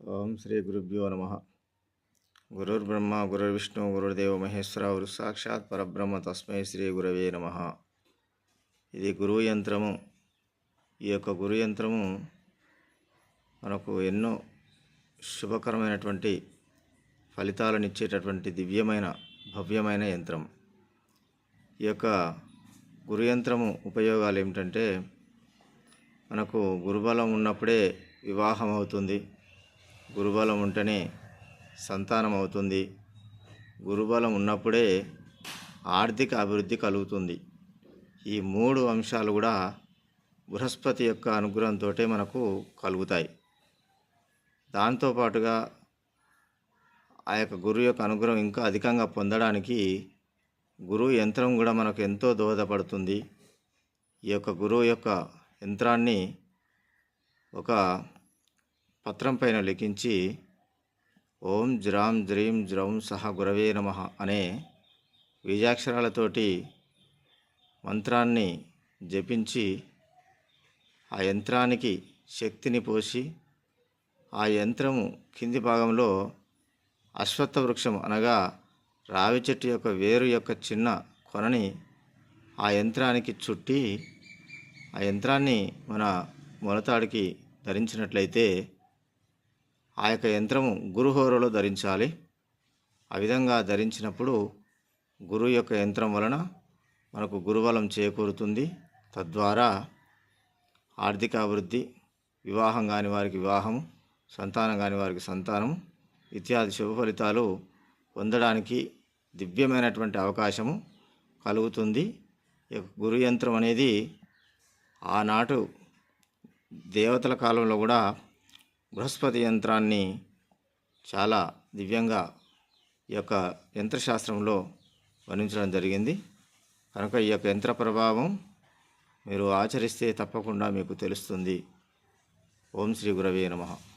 ఓం శ్రీ గురుభ్యో నమ. గురుర్బ్రహ్మ గురుర్విష్ణు గురుర్దేవ మహేశ్వర గురు సాక్షాత్ పరబ్రహ్మ తస్మై శ్రీ గురవే నమ. ఇది గురువు యంత్రము ఈ యొక్క గురు యంత్రము మనకు ఎన్నో శుభకరమైనటువంటి ఫలితాలను ఇచ్చేటటువంటి దివ్యమైన భవ్యమైన యంత్రం. ఈ యొక్క గురు యంత్రము ఉపయోగాలు ఏమిటంటే మనకు గురుబలం ఉన్నప్పుడే వివాహం అవుతుంది గురుబలం ఉంటేనే సంతానం అవుతుంది. గురుబలం ఉన్నప్పుడే ఆర్థిక అభివృద్ధి కలుగుతుంది. ఈ మూడు అంశాలు కూడా బృహస్పతి యొక్క అనుగ్రహంతో మనకు కలుగుతాయి. దాంతోపాటుగా ఆ యొక్క గురువు యొక్క అనుగ్రహం ఇంకా అధికంగా పొందడానికి గురువు యంత్రం కూడా మనకు ఎంతో దోహదపడుతుంది. ఈ యొక్క గురువు యొక్క యంత్రాన్ని ఒక పత్రం పైన లిఖించి ఓం జ్రాం జ్రీం జ్రౌం సహ గురవే నమ అనే బీజాక్షరాలతోటి మంత్రాన్ని జపించి ఆ యంత్రానికి శక్తిని పోసి ఆ యంత్రము కింది భాగంలో అశ్వత్థ వృక్షం అనగా రావి చెట్టు యొక్క వేరు యొక్క చిన్న కొనని ఆ యంత్రానికి చుట్టి ఆ యంత్రాన్ని మన మొలతాడికి ధరించినట్లయితే ఆ యొక్క యంత్రము గురుహోరలో ధరించాలి. ఆ విధంగా ధరించినప్పుడు గురువు యొక్క యంత్రం వలన మనకు గురుబలం చేకూరుతుంది. తద్వారా ఆర్థిక అభివృద్ధి వివాహం కాని వారికి వివాహము సంతానం కాని వారికి సంతానం ఇత్యాది శుభ ఫలితాలు పొందడానికి దివ్యమైనటువంటి అవకాశము కలుగుతుంది. ఈ యొక్క గురు యంత్రం అనేది ఆనాటు దేవతల కాలంలో కూడా బృహస్పతి యంత్రాన్ని చాలా దివ్యంగా ఈ యొక్క యంత్రశాస్త్రంలో వర్ణించడం జరిగింది. కనుక ఈ యొక్క యంత్ర ప్రభావం మీరు ఆచరిస్తే తప్పకుండా మీకు తెలుస్తుంది. ఓం శ్రీ గురవే నమః.